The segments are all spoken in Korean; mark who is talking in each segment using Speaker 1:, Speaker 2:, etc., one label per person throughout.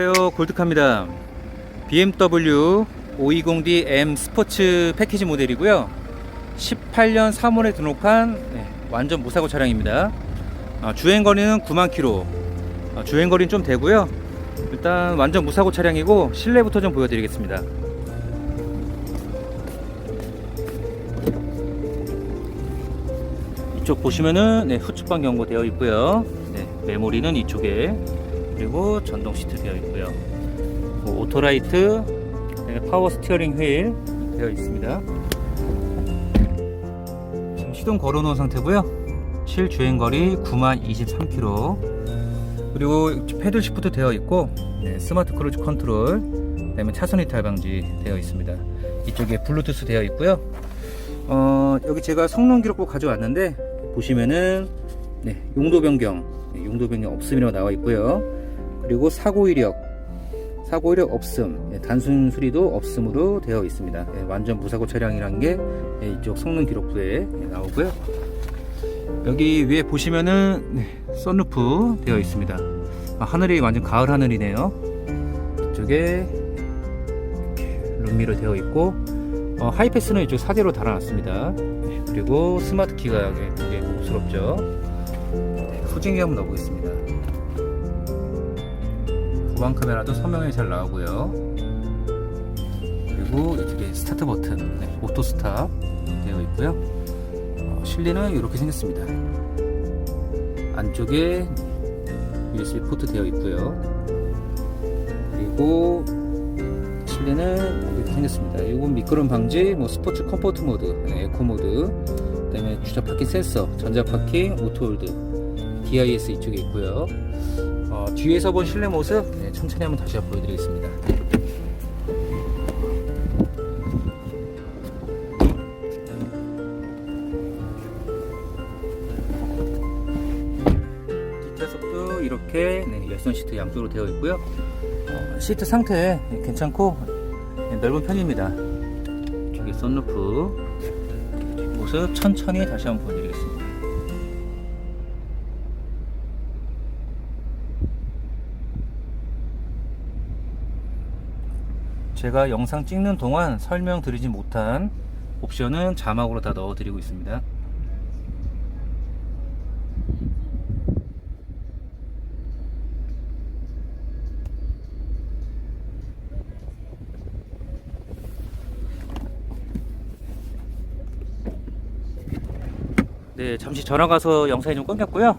Speaker 1: 안녕하세요. 골드카입니다. BMW 520D M 스포츠 패키지 모델이고요. 18년 3월에 등록한 네, 완전 무사고 차량입니다. 아, 주행거리는 9만 킬로. 아, 주행거리는 좀 되고요. 일단 완전 무사고 차량이고 실내부터 좀 보여드리겠습니다. 이쪽 보시면은 네, 후측방 경고 되어 있고요. 네, 메모리는 이쪽에 그리고 전동 시트 되어 있고요. 뭐 오토라이트, 파워 스티어링 휠 되어 있습니다. 지금 시동 걸어놓은 상태고요. 실 주행 거리 9만 23km. 그리고 패들 시프트 되어 있고 네, 스마트 크루즈 컨트롤, 그다음에 차선 이탈 방지 되어 있습니다. 이쪽에 블루투스 되어 있고요. 어, 여기 제가 성능 기록부 가져왔는데 보시면은 네, 용도 변경, 네, 용도 변경 없음이라고 나와 있고요. 그리고 사고 이력, 사고 이력 없음, 예, 단순 수리도 없음으로 되어 있습니다. 예, 완전 무사고 차량이란 게 예, 이쪽 성능 기록부에 예, 나오고요. 여기 위에 보시면은 네, 썬루프 되어 있습니다. 아, 하늘이 완전 가을 하늘이네요. 이쪽에 룸미러 되어 있고 어, 하이패스는 이쪽 사대로 달아놨습니다. 예, 그리고 스마트 키가 되게 고급스럽죠. 네, 후진기 한번 넣어보겠습니다. 후방 카메라도 선명하게 잘 나오고요. 그리고 이쪽에 스타트 버튼, 네, 오토 스탑 되어 있고요. 어, 실내는 이렇게 생겼습니다. 안쪽에 USB 포트 되어 있고요. 그리고 실내는 이렇게 생겼습니다. 이건 미끄럼 방지, 뭐 스포츠 컴포트 모드, 네, 에코 모드, 그다음에 주차 파킹 센서, 전자 파킹, 오토 홀드, DIS 이쪽에 있고요. 어, 뒤에서 본 실내 모습 네, 천천히 한번 다시 보여드리겠습니다. 뒷좌석도 이렇게 네, 열선 시트 양쪽으로 되어 있고요. 어, 시트 상태 괜찮고 네, 넓은 편입니다. 저기 썬루프 모습 천천히 다시 한번 보여드리겠습니다. 제가 영상 찍는 동안 설명드리지 못한 옵션은 자막으로 다 넣어드리고 있습니다. 네, 잠시 전화 가서 영상이 좀 끊겼고요.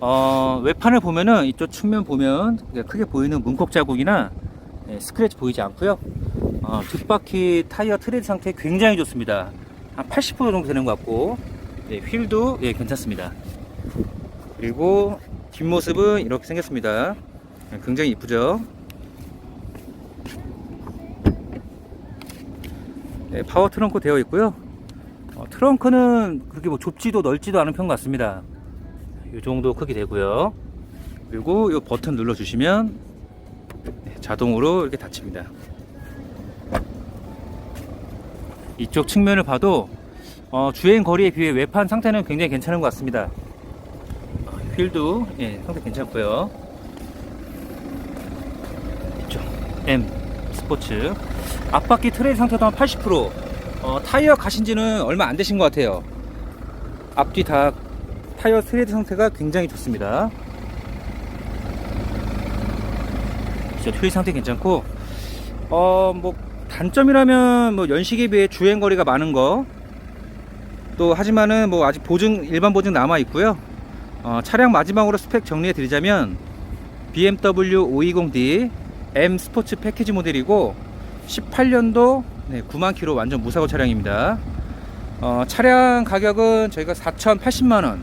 Speaker 1: 어, 외판을 보면은 이쪽 측면 보면 크게 보이는 문콕 자국이나 네, 스크래치 보이지 않고요. 어, 뒷바퀴 타이어 트레드 상태 굉장히 좋습니다. 한 80% 정도 되는 것 같고 네, 휠도 예, 괜찮습니다. 그리고 뒷모습은 이렇게 생겼습니다. 네, 굉장히 이쁘죠. 네, 파워 트렁크 되어 있고요. 어, 트렁크는 그렇게 뭐 좁지도 넓지도 않은 편 같습니다. 이 정도 크기 되고요. 그리고 이 버튼 눌러 주시면 네, 자동으로 이렇게 닫힙니다. 이쪽 측면을 봐도 어, 주행 거리에 비해 외판 상태는 굉장히 괜찮은 것 같습니다. 어, 휠도 예, 상태 괜찮고요. 이쪽 M 스포츠 앞바퀴 트레일 상태도 한 80% 어, 타이어 가신 지는 얼마 안 되신 것 같아요. 앞뒤 다 타이어 트레이드 상태가 굉장히 좋습니다. 진짜 휠 상태 괜찮고 어 뭐 단점이라면 뭐 연식에 비해 주행 거리가 많은 거 또 하지만은 뭐 아직 보증 일반 보증 남아 있고요. 어, 차량 마지막으로 스펙 정리해 드리자면 BMW 520D M 스포츠 패키지 모델이고 18년도 네, 9만 킬로 완전 무사고 차량입니다. 어, 차량 가격은 저희가 4,080만 원,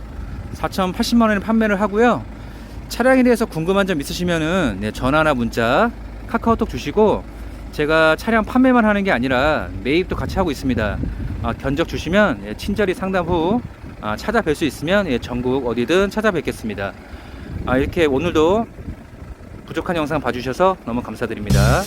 Speaker 1: 4,080만 원에 판매를 하고요. 차량에 대해서 궁금한 점 있으시면은 네, 전화나 문자, 카카오톡 주시고 제가 차량 판매만 하는 게 아니라 매입도 같이 하고 있습니다. 아, 견적 주시면 예, 친절히 상담 후 아, 찾아뵐 수 있으면 예, 전국 어디든 찾아뵙겠습니다. 아, 이렇게 오늘도 부족한 영상 봐주셔서 너무 감사드립니다.